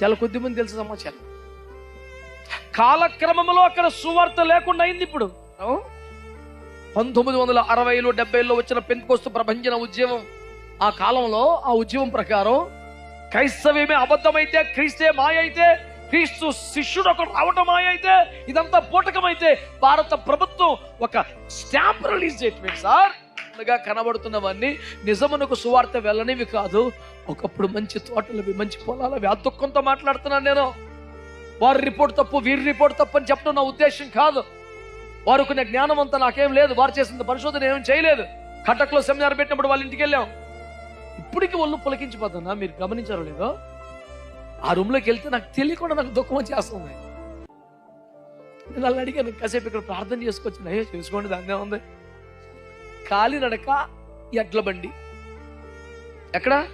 చాలా కొద్ది మంది తెలుసు సమాచారం. కాలక్రమంలో అక్కడ సువార్త లేకుండా అయింది ఇప్పుడు? పంతొమ్మిది వందల అరవైలో డెబ్బైలో వచ్చిన పెంతుకొస్తు ప్రభంజన ఉద్యమం. ఆ కాలంలో ఆ ఉద్యమం ప్రకారం క్రైస్తవ్యమే అబద్ధమైతే క్రీస్తే మాయ అయితే క్రీస్తు శిష్యుడు ఒకడు రావటం మాయ అయితే ఇదంతా పూటకమైతే భారత ప్రభుత్వం ఒక స్టాంప్ రిలీజ్ చేయటమే సార్. ఉన్నట్లుగా కనబడుతున్నవన్నీ నిజమునకు సువార్త వెళ్ళనివి కాదు. ఒకప్పుడు మంచి తోటలవి మంచి పొలాలవి ఆ దుఃఖంతో మాట్లాడుతున్నాను నేను. వారి రిపోర్ట్ తప్పు వీరి రిపోర్ట్ తప్పు అని చెప్పడం నా ఉద్దేశం కాదు. వారుకున్న జ్ఞానం అంతా నాకేం లేదు. వారు చేసిన పరిశోధన ఏం చేయలేదు. కటక్లో సెమినార్ పెట్టినప్పుడు వాళ్ళ ఇంటికి వెళ్ళాం. ఇప్పటికి ఒళ్ళు పులకించిపోతున్నా మీరు గమనించారో లేదో? ఆ రూమ్లోకి వెళ్తే నాకు తెలియకుండా నాకు దుఃఖం వచ్చేస్తుంది. నేను అలా అడిగాను కాసేపు ఇక్కడ ప్రార్థన చేసుకొచ్చిన అయ్యో చేసుకోండి దాన్నే ఉంది. కాలినడక ఎడ్ల బండి ఎక్కడ?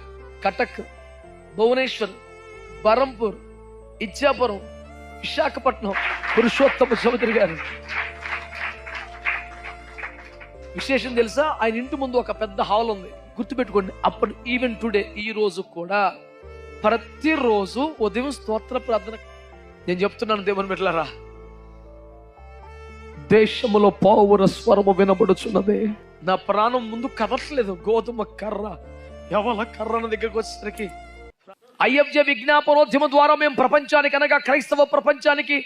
కటక్ భువనేశ్వర్ బరంపూర్ ఇచ్చాపురం విశాఖపట్నం పురుషోత్తమ చౌదరి గారు. విశేషం తెలుసా? ఆయన ఇంటి ముందు ఒక పెద్ద హాల్ ఉంది. గుర్తుపెట్టుకోండి అప్పుడు ఈవెన్ టుడే ఈ రోజు కూడా ప్రతిరోజు ఉదయం స్తోత్ర ప్రార్థన. నేను చెప్తున్నాను దేవుని బిడ్డలారా దేశములో పావుర స్వరము వినబడుచున్నదే. నా ప్రాణం ముందు కదట్లేదు గోధుమ కర్ర ఎవల కర్రన దగ్గరకు వచ్చేసరికి ఐఎఫ్జే విజ్ఞాపనోద్యమం ద్వారా మేము ప్రపంచానికి అనగా క్రైస్తవ ప్రపంచానికి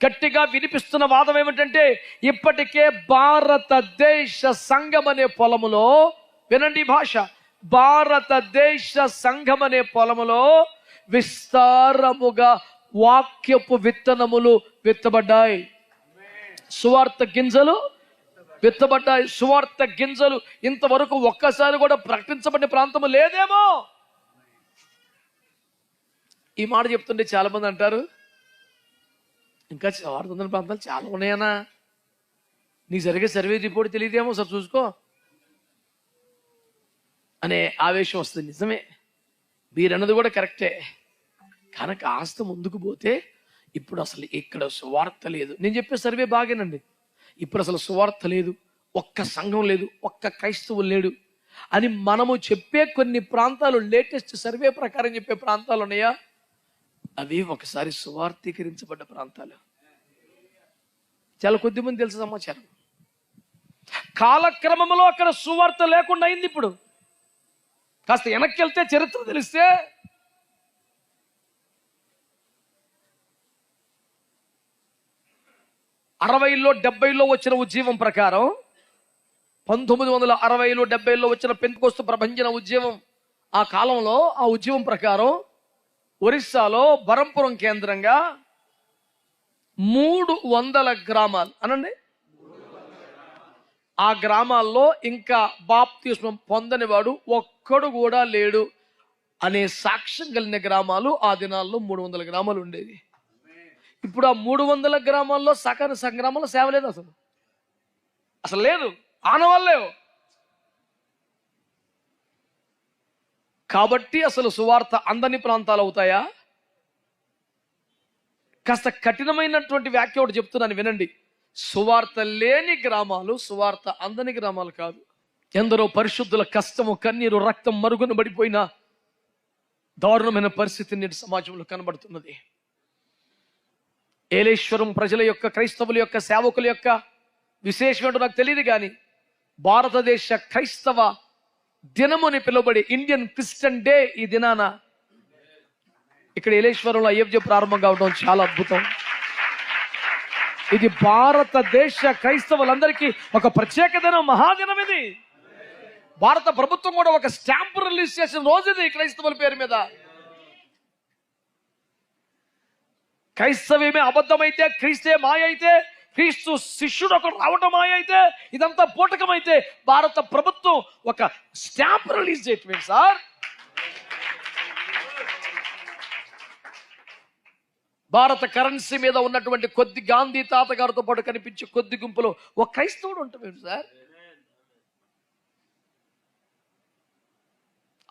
గట్టిగా వినిపిస్తున్న వాదం ఏమిటంటే ఇప్పటికే భారతదేశ సంఘం అనే పొలములో వినండి భాష భారతదేశ సంఘం అనే పొలములో విస్తారముగా వాక్యపు విత్తనములు విత్తబడ్డాయి. సువార్త గింజలు విత్తబడ్డాయి సువార్త గింజలు ఇంతవరకు ఒక్కసారి కూడా ప్రకటించబడిన ప్రాంతము లేదేమో. ఈ మాట చెప్తుంటే చాలా మంది అంటారు ఇంకా వాడుతున్న ప్రాంతాలు చాలా ఉన్నాయనా నీకు సరిగ్గా సర్వే రిపోర్ట్ తెలియదేమో సార్ చూసుకో. అనే ఆవేశం వస్తుంది. నిజమే. మీరన్నది కూడా కరెక్టే. కనుక ఆస్త ముందుకు పోతే ఇప్పుడు అసలు ఇక్కడ సువార్త లేదు. నేను చెప్పే సర్వే బాగేనండి. ఇప్పుడు అసలు సువార్త లేదు ఒక్క సంఘం లేదు ఒక్క క్రైస్తవులు లేడు. అని మనము చెప్పే కొన్ని ప్రాంతాలు లేటెస్ట్ సర్వే ప్రకారం చెప్పే ప్రాంతాలు ఉన్నాయా? అవి ఒకసారి సువార్థీకరించబడ్డ ప్రాంతాలు. చాలా కొద్ది మంది తెలుసు సమాచారం. కాలక్రమంలో అక్కడ సువార్త లేకుండా అయింది ఇప్పుడు. కాస్త వెనక్కి వెళ్తే చరిత్ర తెలిస్తే అరవైలో డెబ్బైలో వచ్చిన ఉద్యమం ప్రకారం పంతొమ్మిది వందల అరవైలో డెబ్బైలో వచ్చిన పెంతుకొస్తు ప్రభంజన ఉద్యమం ఆ కాలంలో ఆ ఉద్యమం ప్రకారం ఒరిస్సాలో బరంపురం కేంద్రంగా మూడు వందల గ్రామాలు. అనండి. ఆ గ్రామాల్లో ఇంకా బాప్తిస్మం పొందని వాడు ఒక్కడు కూడా లేడు అనే సాక్ష్యం కలిగిన గ్రామాలు ఆ దినాల్లో మూడు వందల గ్రామాలు ఉండేవి. ఇప్పుడు ఆ మూడు వందల గ్రామాల్లో సహకార సంగ్రామంలో సేవ లేదు అసలు. అసలు లేదు. ఆనవాళ్ళేవు కాబట్టి అసలు సువార్త అందని ప్రాంతాలు అవుతాయా? కాస్త కఠినమైనటువంటి వ్యాఖ్య ఒకటి చెప్తున్నాను వినండి. సువార్త లేని గ్రామాలు సువార్త అందని గ్రామాలు కాదు. ఎందరో పరిశుద్ధుల కష్టము కన్నీరు రక్తం మరుగున పడిపోయిన దారుణమైన పరిస్థితి నేటి సమాజంలో కనబడుతున్నది. ఏలేశ్వరం ప్రజల యొక్క క్రైస్తవుల యొక్క సేవకుల యొక్క విశేషం నాకు తెలియదు కానీ భారతదేశ క్రైస్తవ దినము అని పిలువబడి ఇండియన్ క్రిస్టియన్ డే ఈ దినాన ఇక్కడ ఏలేశ్వరంలో అయ్యబ్జ ప్రారంభం కావడం చాలా అద్భుతం. ఇది భారతదేశ క్రైస్తవులందరికీ ఒక ప్రత్యేక దినం మహాదినం ఇది. భారత ప్రభుత్వం కూడా ఒక స్టాంప్ రిలీజ్ చేసిన రోజు ఇది క్రైస్తవుల పేరు మీద. క్రైస్తవ్యమే అబద్ధమైతే క్రీస్తే మాయ అయితే క్రీస్తు శిష్యుడు ఒకడు రావటం మాయ అయితే ఇదంతా పూటకమైతే భారత ప్రభుత్వం ఒక స్టాంప్ రిలీజ్ చేయటమే సార్. భారత కరెన్సీ మీద ఉన్నటువంటి కొద్ది గాంధీ తాతగారితో పాటు కనిపించే కొద్ది గుంపులో ఒక క్రైస్తవుడు ఉంటామేమి సార్?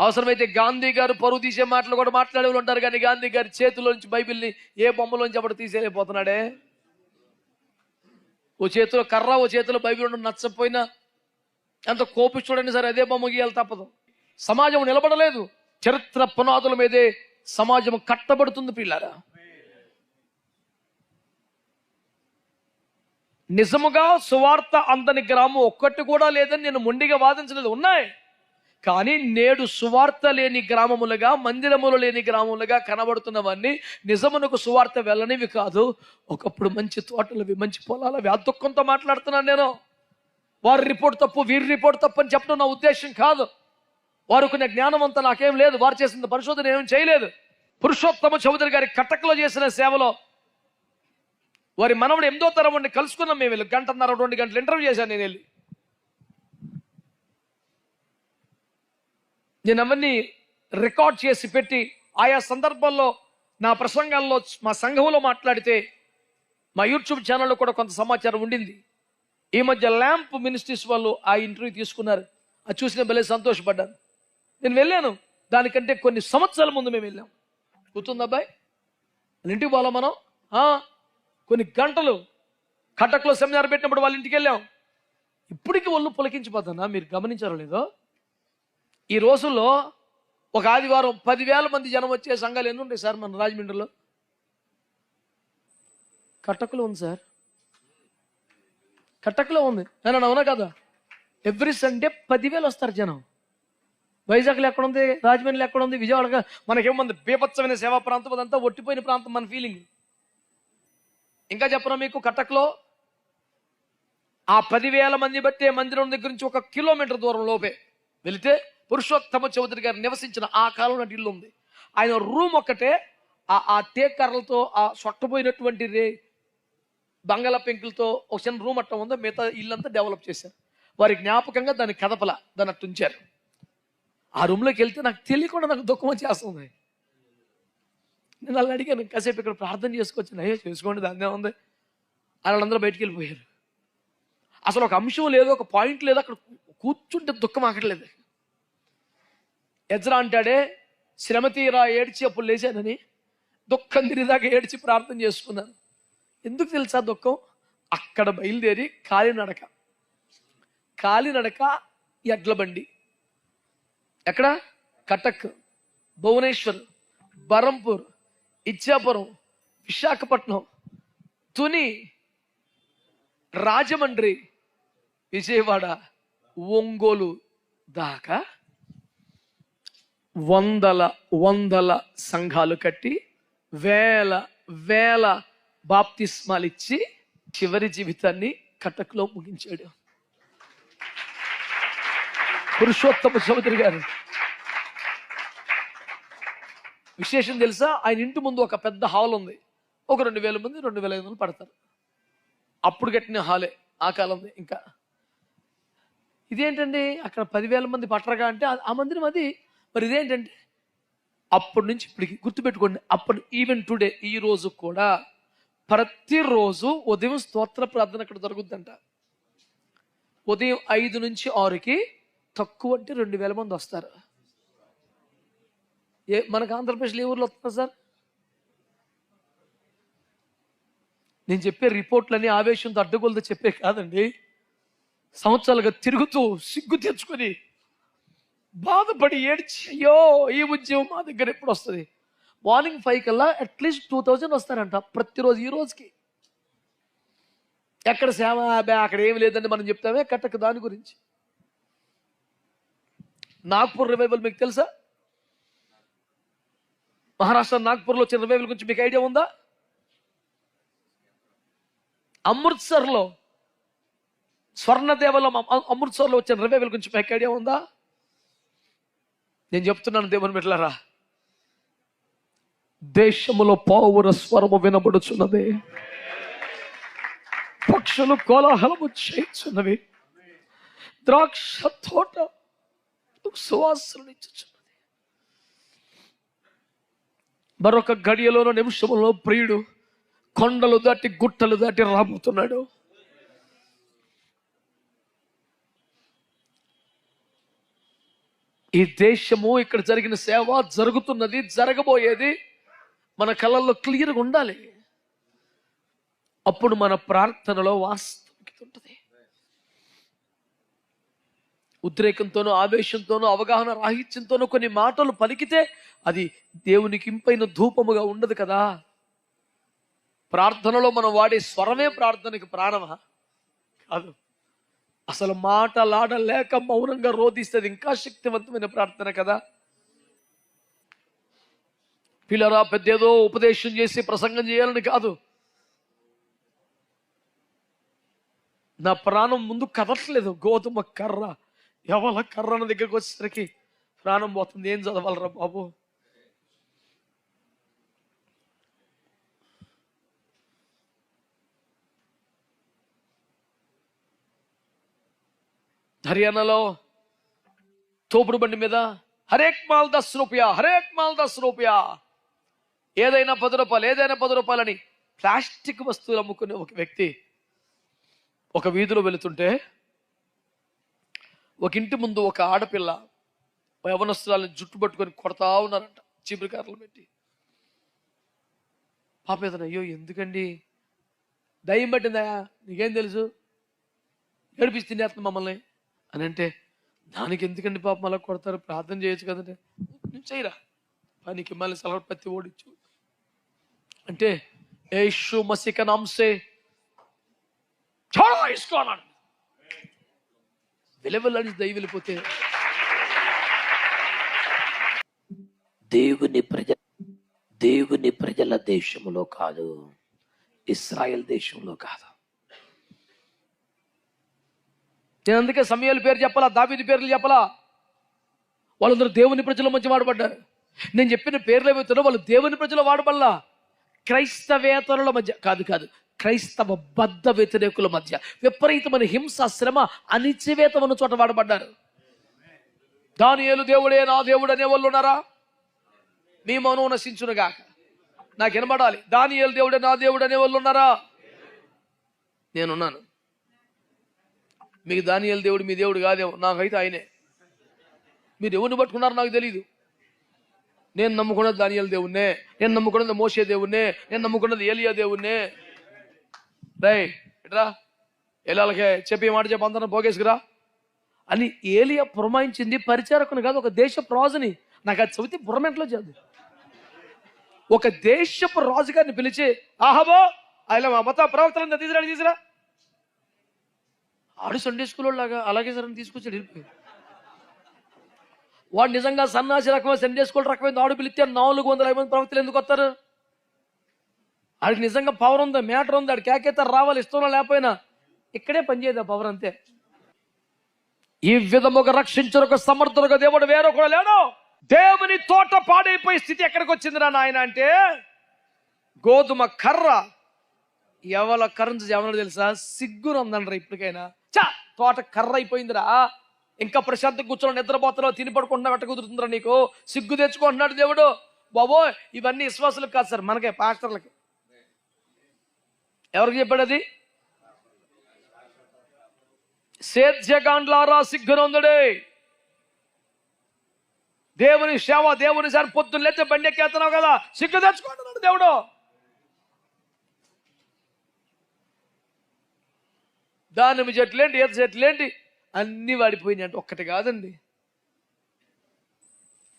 అవసరమైతే గాంధీ గారు పరువు తీసే మాటలు కూడా మాట్లాడే వాళ్ళు ఉంటారు కానీ గాంధీ గారి చేతిలోంచి బైబిల్ని ఏ బొమ్మలోంచి అప్పుడు తీసేయలేకపోతున్నాడే? ఓ చేతిలో కర్ర ఓ చేతిలో బైబిల్ ఉండడం నచ్చపోయినా ఎంత కోపి చూడండి సరే అదే బొమ్మ గీయాలి తప్పదు. సమాజం నిలబడలేదు. చరిత్ర పునాదుల మీదే సమాజం కట్టబడుతుంది పిల్లారా. నిజముగా సువార్త అందని గ్రామం ఒక్కటి కూడా లేదని నేను మొండిగా వాదించలేదు. ఉన్నాయి. కానీ నేడు సువార్త లేని గ్రామములుగా మందిరములు లేని గ్రామములుగా కనబడుతున్నవన్నీ నిజమునకు సువార్త వెళ్ళనివి కాదు. ఒకప్పుడు మంచి తోటలవి మంచి పొలాలవి ఆ దుఃఖంతో మాట్లాడుతున్నాను నేను. వారి రిపోర్ట్ తప్పు వీరి రిపోర్ట్ తప్పు అని చెప్పడం నా ఉద్దేశం కాదు. వారు జ్ఞానం అంతా నాకేం లేదు. వారు చేసిన పరిశోధన ఏం చేయలేదు. పురుషోత్తమ చౌదరి గారి కటకలో చేసిన సేవలో వారి మనవడు ఎనిమిదో తరం ఉండి కలుసుకున్నాం మేము వెళ్ళి. గంటన్నర రెండు గంటలు ఇంటర్వ్యూ చేశాను నేను వెళ్ళి. నేను అవన్నీ రికార్డ్ చేసి పెట్టి ఆయా సందర్భాల్లో నా ప్రసంగాల్లో మా సంఘంలో మాట్లాడితే మా యూట్యూబ్ ఛానల్లో కూడా కొంత సమాచారం ఉండింది. ఈ మధ్య ల్యాంప్ మినిస్ట్రీస్ వాళ్ళు ఆ ఇంటర్వ్యూ తీసుకున్నారు. అది చూసి నేను భలే సంతోషపడ్డాను. నేను వెళ్ళాను. దానికంటే కొన్ని సంవత్సరాల ముందు మేము వెళ్ళాం. గుర్తుంది అబ్బాయి? ఇంటికి పోలా మనం? కొన్ని గంటలు కటక్లో సెమినార్ పెట్టినప్పుడు వాళ్ళ ఇంటికి వెళ్ళాం. ఇప్పటికీ ఒళ్ళు పులకించిపోతానా మీరు గమనించారో లేదో? ఈ రోజుల్లో ఒక ఆదివారం పదివేల మంది జనం వచ్చే సంఘాలు ఎన్ని ఉంటాయి సార్ మన రాజమండ్రిలో? కట్టకులో ఉంది సార్. కట్టకులో ఉంది. నేను అవునా కదా? ఎవ్రీ సండే పదివేలు వస్తారు జనం. వైజాగ్లో ఎక్కడ ఉంది రాజమండ్రిలో ఎక్కడ ఉంది విజయవాడ మనకేముంది? బీభత్సమైన సేవా ప్రాంతం అదంతా ఒట్టిపోయిన ప్రాంతం మన ఫీలింగ్ ఇంకా చెప్పరా మీకు కట్టక్లో ఆ పదివేల మంది బట్టే మందిరం దగ్గర నుంచి ఒక కిలోమీటర్ దూరం లోపే. వెళితే పురుషోత్తమ చౌదరి గారు నివసించిన ఆ కాలంలో నాటి ఇల్లు ఉంది. ఆయన రూమ్ ఒక్కటే ఆ ఆ టేకర్రలతో ఆ సొట్టపోయినటువంటి రే బంగాళ పెంకులతో ఒక చిన్న రూమ్ అట్ట ఉందో మిగతా ఇల్లంతా డెవలప్ చేశారు. వారి జ్ఞాపకంగా దాన్ని కదపల దాన్ని అట్టు ఉంచారు. ఆ రూమ్లోకి వెళ్తే నాకు తెలియకుండా నాకు దుఃఖం వచ్చేస్తుంది నేను అలా అడిగాను కాసేపు ఇక్కడ ప్రార్థన చేసుకోవచ్చు అయ్యో చేసుకోండి దాన్నే ఉంది. వాళ్ళందరూ బయటికి వెళ్ళిపోయారు. అసలు ఒక అంశం లేదు ఒక పాయింట్ లేదు అక్కడ కూర్చుంటే దుఃఖం ఆకట్లేదు ఎజ్రా అంటాడే శ్రమ తీరా ఏడ్చి అప్పుడు లేచానని దుఃఖం తిరిదాకా ఏడ్చి ప్రార్థన చేసుకున్నాను. ఎందుకు తెలుసా దుఃఖం? అక్కడ బయలుదేరి కాలినడక కాలినడక ఎడ్ల బండి ఎక్కడ? కటక్ భువనేశ్వర్ బరంపూర్ ఇచ్చాపురం విశాఖపట్నం తుని రాజమండ్రి విజయవాడ ఒంగోలు దాకా వందల వందల సంఘాలు కట్టి వేల వేల బాప్తిస్మాలు ఇచ్చి చివరి జీవితాన్ని కటక్లో ముగించాడు. పురుషోత్తమ చౌదరి గారు. విశేషం తెలుసా? ఆయన ఇంటి ముందు ఒక పెద్ద హాల్ ఉంది. ఒక రెండు వేల మంది రెండు వేల ఐదు మంది పడతారు. అప్పుడు కట్టిన హాలే ఆ కాలంది ఇంకా. ఇదేంటండి? అక్కడ పదివేల మంది పట్టరగా అంటే ఆ మందిరం అది మరి ఇదేంటంటే అప్పటి నుంచి ఇప్పటికి గుర్తుపెట్టుకోండి అప్పుడు ఈవెన్ టుడే ఈ రోజు కూడా ప్రతిరోజు ఉదయం స్తోత్ర ప్రార్థన అక్కడ జరుగుద్దంట. ఉదయం ఐదు నుంచి ఆరుకి తక్కువ అంటే రెండు వేల మంది వస్తారు. ఏ మనకు ఆంధ్రప్రదేశ్లో ఏ ఊర్లో వస్తున్నారు సార్? నేను చెప్పే రిపోర్ట్లన్నీ ఆవేశంతో అడ్డగోలతో చెప్పే కాదండి. సంవత్సరాలుగా తిరుగుతూ సిగ్గు తెచ్చుకొని బాధపడి ఏడ్చి అయ్యో ఈ ఉద్యమం మా దగ్గర ఎప్పుడు వస్తుంది? మార్నింగ్ ఫైవ్ కల్లా అట్లీస్ట్ టూ థౌజండ్ వస్తారంట ప్రతిరోజు ఈ రోజుకి. ఎక్కడ సేవ? అబ్బా అక్కడ ఏమి లేదని మనం చెప్తామే కట్టక దాని గురించి. నాగ్పూర్ రివైవల్ మీకు తెలుసా? మహారాష్ట్ర నాగ్పూర్లో వచ్చిన రివైవల్ గురించి మీకు ఐడియా ఉందా? అమృత్సర్లో స్వర్ణదేవలం అమృత్సర్లో వచ్చిన రివైవల్ గురించి మీకు ఐడియా ఉందా? నేను చెప్తున్నాను దేవుని బిడ్డలారా. దేశములో పావుర స్వరము వినబడుచున్నది. పక్షులు కోలాహలము చేయుచున్నవి. ద్రాక్ష తోట సువాసననిచ్చుచున్నది మరొక గడియలోనో నిమిషంలో ప్రియుడు కొండలు దాటి గుట్టలు దాటి రాబోతున్నాడు. ఈ దేశము ఇక్కడ జరిగిన సేవ జరుగుతున్నది జరగబోయేది మన కళ్ళల్లో క్లియర్గా ఉండాలి. అప్పుడు మన ప్రార్థనలో వాస్తవికత ఉంటుంది ఉద్రేకంతోనూ ఆవేశంతోనూ అవగాహన రాహిత్యంతోనూ కొన్ని మాటలు పలికితే అది దేవునికి ఇంపైన ధూపముగా ఉండదు కదా. ప్రార్థనలో మనం వాడే స్వరమే ప్రార్థనకి ప్రాణమా కాదు. అసలు మాటలాడలేక మౌనంగా రోధిస్తుంది ఇంకా శక్తివంతమైన ప్రార్థన కదా? పిల్లరా పెద్దేదో ఉపదేశం చేసి ప్రసంగం చేయాలని కాదు. నా ప్రాణం ముందు కదట్లేదు గోధుమ కర్ర ఎవల కర్ర నా దగ్గరికి వచ్చేసరికి ప్రాణం పోతుంది. ఏం చదవాలరా బాబు? హర్యానాలో తోపుడు బండి మీద హరేక్ మాల్ దస్ రూపాయ హరేక్ మాల్ దస్ రూపాయ. ఏదైనా పది రూపాయలు ఏదైనా పది రూపాయలని ప్లాస్టిక్ వస్తువులు అమ్ముకునే ఒక వ్యక్తి ఒక వీధిలో వెళుతుంటే ఒక ఇంటి ముందు ఒక ఆడపిల్ల యవనస్తురాలను జుట్టు పట్టుకొని కొడతా ఉన్నారంట చీపురికారులు పెట్టి. పాప ఏదైనా అయ్యో ఎందుకండి? దయ్యం పట్టిందా? నీకేం తెలుసు? ఏడిపిస్తుంది అతను మమ్మల్ని. అని అంటే దానికి ఎందుకండి పాపం అలా కొడతారు? ప్రార్థన చేయొచ్చు కదంటే నువ్వు చేయరా? పనికి మళ్ళీ సలహా పత్తి ఓడించు అంటే ఏషు మసిక నాంసే చాలా ఇసుకో అన్నాడు. విలువలని దయ వెళ్ళిపోతే దేవుని ప్రజ దేవుని ప్రజల దేశంలో కాదు ఇస్రాయెల్ దేశంలో కాదు. నేను అందుకే సమయాల పేరు చెప్పాలా దావీది పేర్లు చెప్పాలా? వాళ్ళందరూ దేవుని ప్రజల మధ్య వాడబడ్డారు. నేను చెప్పిన పేర్లు ఏవైతున్నారో వాళ్ళు దేవుని ప్రజలు వాడబడలా. క్రైస్తవేతరుల మధ్య కాదు కాదు క్రైస్తవ బద్ధ వ్యతిరేకుల మధ్య విపరీతమైన హింస శ్రమ అనిచివేత ఉన్న చోట వాడబడ్డారు. దానియేలు దేవుడే నా దేవుడు అనే వాళ్ళు ఉన్నారా? మీ మౌనం నశించునుగాక నాకు వినబడాలి. దానియేలు దేవుడే నా దేవుడు అనే వాళ్ళు ఉన్నారా? నేనున్నాను. మీకు దానియల్ దేవుడు మీ దేవుడు కాదేమో. నాకైతే ఆయనే. మీరు ఎవరిని పట్టుకున్నారో నాకు తెలియదు నేను నమ్ముకున్నది దానియల్ దేవుణ్ణే. నేను నమ్ముకున్నది మోసే దేవుణ్ణే. నేను నమ్ముకున్నది ఏలియా దేవుణ్ణే. రై ఎట్రా? ఎలాలకే చెప్పి మాట చెప్పి అందరం పోగేసుకురా. అని ఏలియా పురమాయించింది పరిచారకుని కాదు ఒక దేశపు రాజుని. నాకు అది చదివితే బుర్రమెంట్లో చదువు ఒక దేశపు రాజుగారిని పిలిచి ఆహాబో ఆయన మా మత ప్రవక్తలను తీసుకురా తీసుకురా ఆడు సండే స్కూల్ లాగా అలాగే సరే తీసుకొచ్చాడు వెళ్ళిపోయి వాడు నిజంగా సన్నాసి రకమైన సండే స్కూల్ రకమైన ఆడు పిలిస్తే నాలుగు వందల ఐదు మంది ప్రవక్తలు ఎందుకు వస్తారు? ఆడికి నిజంగా పవర్ ఉంది? మ్యాటర్ ఉంది? ఆడు కేకేతారు రావాలి ఇస్తున్నా లేకపోయినా ఇక్కడే పనిచేయదు ఆ పవర్ అంతే. ఈ విధముగా రక్షించరు ఒక దేవుడు వేరొకడు లేడు. దేవుని తోట పాడైపోయే స్థితి ఎక్కడికి వచ్చిందిరా నాయన అంటే గోధుమ కర్ర. ఎవల కరెన్సీ ఎవరో తెలుసా? సిగ్గును ఉందండ్రా ఇప్పటికైనా. చా తోట కర్ర అయిపోయిందిరా ఇంకా ప్రశాంత కూర్చొని నిద్రపోతున్నావు తిని పడుకుంటున్నావు ఎట్ట కుదురుతుందిరా నీకు. సిగ్గు తెచ్చుకుంటున్నాడు దేవుడు. బాబో ఇవన్నీ విశ్వాసులకు కాదు సార్ మనకే పాస్టర్లకి. ఎవరికి చెప్పాడు అది? సేద్యకాండ్లారా సిగ్గునందుడే. దేవుని సేవ దేవుని సార్ పొద్దున్న లేచే బండి ఎక్కేస్తున్నావు కదా. సిగ్గు తెచ్చుకుంటున్నాడు దేవుడు. దానిమ్మ చెట్లేంటి ఈత చెట్లేంటి అన్నీ వాడిపోయినాయి అంటే ఒక్కటి కాదండి.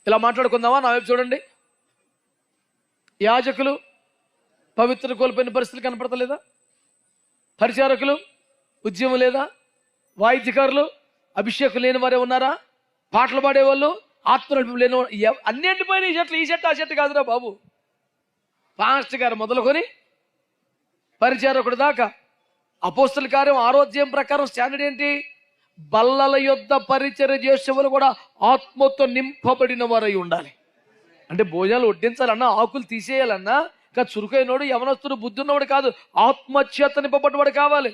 ఇలా మాట్లాడుకుందామా? నా వైపు చూడండి. యాజకులు పవిత్ర కోల్పోయిన పరిస్థితులు కనపడతలేదా? పరిచారకులు ఉద్యమం లేదా? వాయిద్యకారులు అభిషేకం లేని వారే ఉన్నారా? పాటలు పాడేవాళ్ళు ఆత్మరూపం లేని అన్ని ఎండిపోయినాయి ఈ చెట్లు ఈ చెట్టు ఆ చెట్టు కాదురా బాబు. పాస్టర్ గారు మొదలుకొని పరిచారకుడు దాకా అపోస్తుల కార్యం ఆరోగ్యం ప్రకారం స్టాండర్డ్ ఏంటి? బల్లల యొద్ద పరిచర్య చేసేవారు కూడా ఆత్మతో నింపబడిన వారై ఉండాలి. అంటే భోజనాలు వడ్డించాలన్నా ఆకులు తీసేయాలన్నా ఇంకా చురుకైనోడు యవనస్తుడు బుద్ధి ఉన్నవాడు కాదు ఆత్మచేత నింపబడ్డవాడు కావాలి.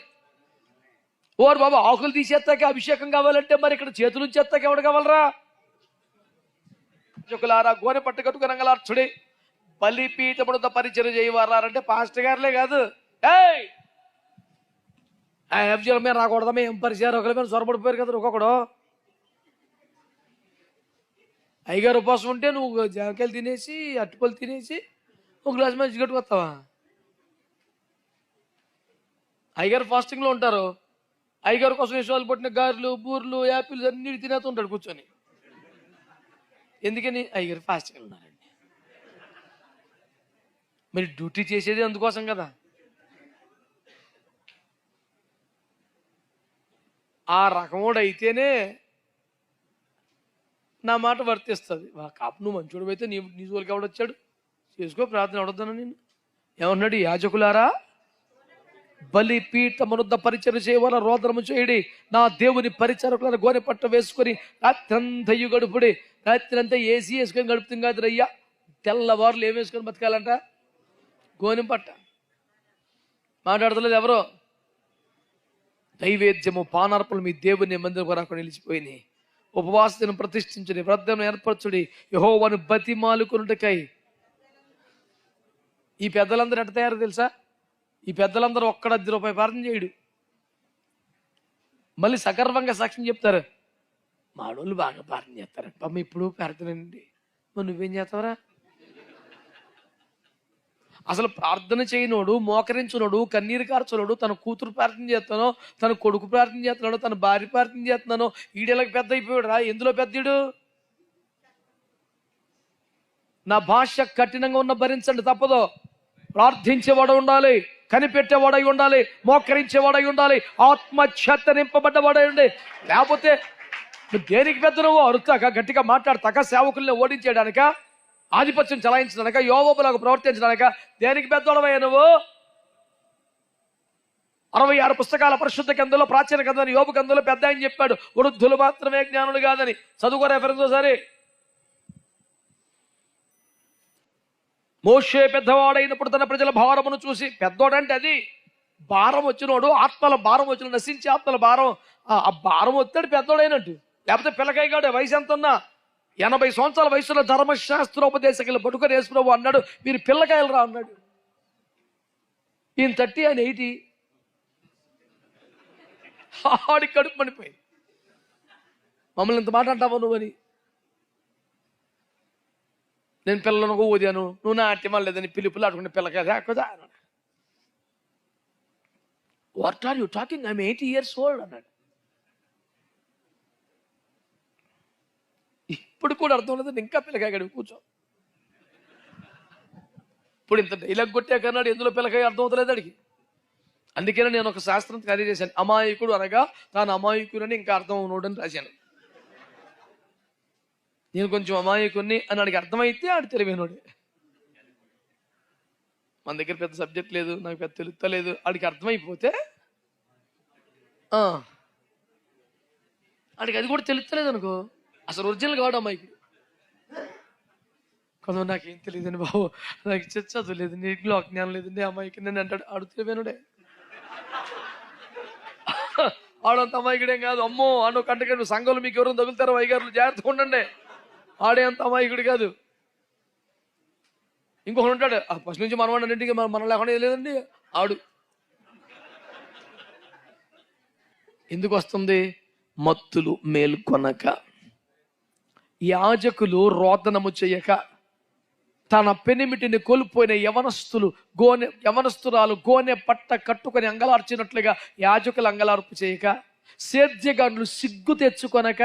ఓరు బాబా ఆకులు తీసేస్తాక అభిషేకం కావాలంటే మరి ఇక్కడ చేతులు చేస్తాక ఎవడు కావాలరా? చుకులారా గోనె పట్టు కట్టుకుని రంగలార్చుడి బలిపీఠముడు పరిచయం చేయవారంటే పాస్టర్ గారులే కాదు. ఏయ్! ఆ ఎఫ్జీల మీద రాకూడదా మేము పరిచయం ఒకరి మీద సొరపడిపోయారు కదా ఒక్కొక్కడు అయ్యగారు ఉపవాసం ఉంటే నువ్వు జామకాయలు తినేసి అట్టుపళ్ళు తినేసి ఒక గ్లాస్ మంచి కట్టుకొస్తావా అయ్యగారు ఫాస్టింగ్లో ఉంటారు. ఐగారు కోసం విషయాలు పట్టిన గారెలు బూర్లు యాపిల్స్ అన్ని తినేస్తుంటాడు కూర్చొని. ఎందుకని? అయ్యగారు ఫాస్టింగ్ ఉన్నారండి. మరి డ్యూటీ చేసేది అందుకోసం కదా. ఆ రకమోడు అయితేనే నా మాట వర్తిస్తుంది. కాపు నువ్వు మంచోడు అయితే నీ నీ జోలికి ఎవడొచ్చాడు చేసుకో ప్రార్థన ఎవడొద్దాను నేను ఏమన్నాడు? యాజకులారా బలి పీఠమనుద్ద పరిచయం చేయవల రోదనము చేయడి. నా దేవుని పరిచారకులను గోనె పట్ట వేసుకొని రాత్రంతయు గడుపుడి. రాత్రి అంతా ఏసీ వేసుకొని గడుపుతుంది కాదు రయ్యా తెల్లవారులు ఏం వేసుకొని బతకాలంట? గోనె పట్ట మాట్లాడతలేదు ఎవరో? నైవేద్యము పానార్పణలు మీ దేవుని మందిరం కొరకు నిలిచిపోయినాయి. ఉపవాస దినం ప్రతిష్ఠించుడి వ్రతం ఏర్పరచుడి యహోవాను బతిమాలుకున్నటకై ఈ పెద్దలందరూ ఎట్ట తయారు తెలుసా? ఈ పెద్దలందరూ ఒక్కడ రూపాయి ప్రార్థన చేయడు. మళ్ళీ సగర్వంగా సాక్ష్యం చెప్తారు. మాడోళ్ళు బాగా ప్రార్థన చేస్తారంట పాపం ఇప్పుడు ప్రార్థనండి మరి నువ్వేం చేస్తావరా? అసలు ప్రార్థన చేయనోడు మోకరించునోడు కన్నీరు కార్చునోడు తన కూతురు ప్రార్థన చేస్తానో తన కొడుకు ప్రార్థన చేస్తున్నాడు తన భార్య ప్రార్థన చేస్తున్నానో ఈడేళ్ళకి పెద్ద అయిపోయాడు రా ఎందులో పెద్దడు? నా భాష కఠినంగా ఉన్న భరించండి తప్పదు. ప్రార్థించేవాడు ఉండాలి కనిపెట్టేవాడై ఉండాలి మోకరించేవాడై ఉండాలి ఆత్మక్షత నింపబడ్డవాడై ఉండి. లేకపోతే దేనికి పెద్ద నువ్వు? అరుతాక గట్టిగా మాట్లాడతాక సేవకుల్ని ఓడించేయడానిక? ఆధిపత్యం చలాయించడానిక యోగోపులకు ప్రవర్తించడానిక దేనికి పెద్దోడవయ్యా నువ్వు? అరవై ఆరు పుస్తకాల పరిశుద్ధ గ్రంథంలో ప్రాచీన గ్రంథాన్ని యోగ గ్రంథంలో పెద్ద ఆయన చెప్పాడు వృద్ధులు మాత్రమే జ్ఞానులు కాదని. చదువుకో రెఫరెన్స్ సరే మోషే పెద్దవాడైనప్పుడు తన ప్రజల భారమును చూసి పెద్దోడంటే అది భారం వచ్చినోడు ఆత్మల భారం వచ్చిన నశించి ఆత్మల భారం ఆ భారం వస్తాడు పెద్దోడైనట్టు. లేకపోతే పిల్లకాయగాడు వయసు ఎంత ఉన్నా ఎనభై సంవత్సరాల వయసులో ధర్మశాస్త్రోపదేశకులు పట్టుకొని వేసుకున్నావు అన్నాడు మీరు పిల్లకాయలు రా అన్నాడు. ఈయన థర్టీ ఆయన ఎయిటీ. ఆడి కడుపు పడిపోయి మమ్మల్ని ఇంత మాట అంటావు నువ్వని నేను పిల్లలను ఊదాను నువ్వు నాట్యం లేదని పిలుపులు ఆడుకునే పిల్లకాయ రాకదా అన్నాడు. What are you talking I'm eighty years old అన్నాడు. ఇప్పుడు కూడా అర్థం లేదు ఇంకా పిల్లకాయ కూర్చో. ఇప్పుడు ఇంత డైలాగ్ కొట్టాక అన్నాడు ఎందులో పిల్లకాయ అర్థం అవుతలేదు అడిగి అందుకనే నేను ఒక శాస్త్రం ఖరీదు చేశాను. అమాయకుడు అనగా తాను అమాయకుడని ఇంకా అర్థం అవునోడని రాశాను. నేను కొంచెం అమాయకుడిని అని వాడికి అర్థమైతే ఆడు తెలివైనోడే. మన దగ్గర పెద్ద సబ్జెక్ట్ లేదు నాకు పెద్ద తెలుస్తలేదు ఆడికి అర్థమైపోతే ఆడికి అది కూడా తెలుస్తలేదు అనుకో అసలు ఒరిజినల్ కావడం అమ్మాయికి. కొంత నాకేం తెలియదండి బాబు. నాకు చ- చదువు లేదు నీటిలో అజ్ఞానం లేదండి అమ్మాయికి నేను అంటాడు ఆడు తెలివైనడే ఆడంత అమాయకుడేం కాదు అమ్మో అన్న కంటకండి సంఘంలో మీకు ఎవరు తగులుతారో? వైగారులు జాగ్రత్తగా ఉండండి. ఆడే అంత అమాయకుడు కాదు. ఇంకొకడు ఉంటాడు. "ఆ, ఫస్ట్ నుంచి మనవాడు అన్నింటికి మనం మనం లేకుండా లేదండి. ఆడు. ఎందుకు వస్తుంది? మత్తులు మేల్కొనక యాజకులు రోదనము చేయక తన పెనిమిటిని కోల్పోయిన యవనస్తులు గోనె యవనస్తురాలు గోనె పట్ట కట్టుకొని అంగలార్చినట్లుగా యాజకులు అంగలార్పు చేయక సేద్యగాండ్లు సిగ్గు తెచ్చుకొనక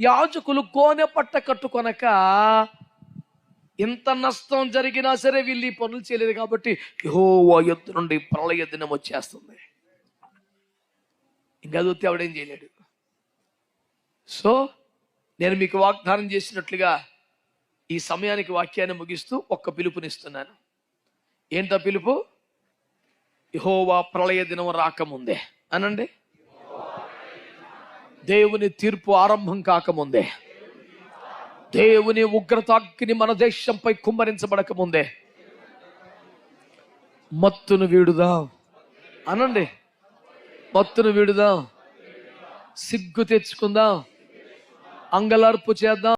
యాజకులు గోనె పట్ట కట్టుకొనక ఇంత నష్టం జరిగినా సరే వీళ్ళు ఈ పనులు చేయలేదు కాబట్టి యెహోవా ఎత్తు నుండి ప్రళయ దినం వచ్చేస్తుంది. ఇంకా చూస్తే ఆవిడేం చేయలేడు. సో నేను మీకు వాగ్దానం చేసినట్లుగా ఈ సమయానికి వాక్యాన్ని ముగిస్తూ ఒక్క పిలుపునిస్తున్నాను. ఏంటో పిలుపు? యహోవా ప్రళయ దినం రాకముందే. అనండి? దేవుని తీర్పు ఆరంభం కాకముందే. దేవుని ఉగ్రతాగ్ని మన దేశంపై కుమ్మరించబడకముందే. మత్తును వీడుదాం. అనండి? మత్తును వీడుదాం. సిగ్గు తెచ్చుకుందాం. అంగలార్పు చేద్దాం.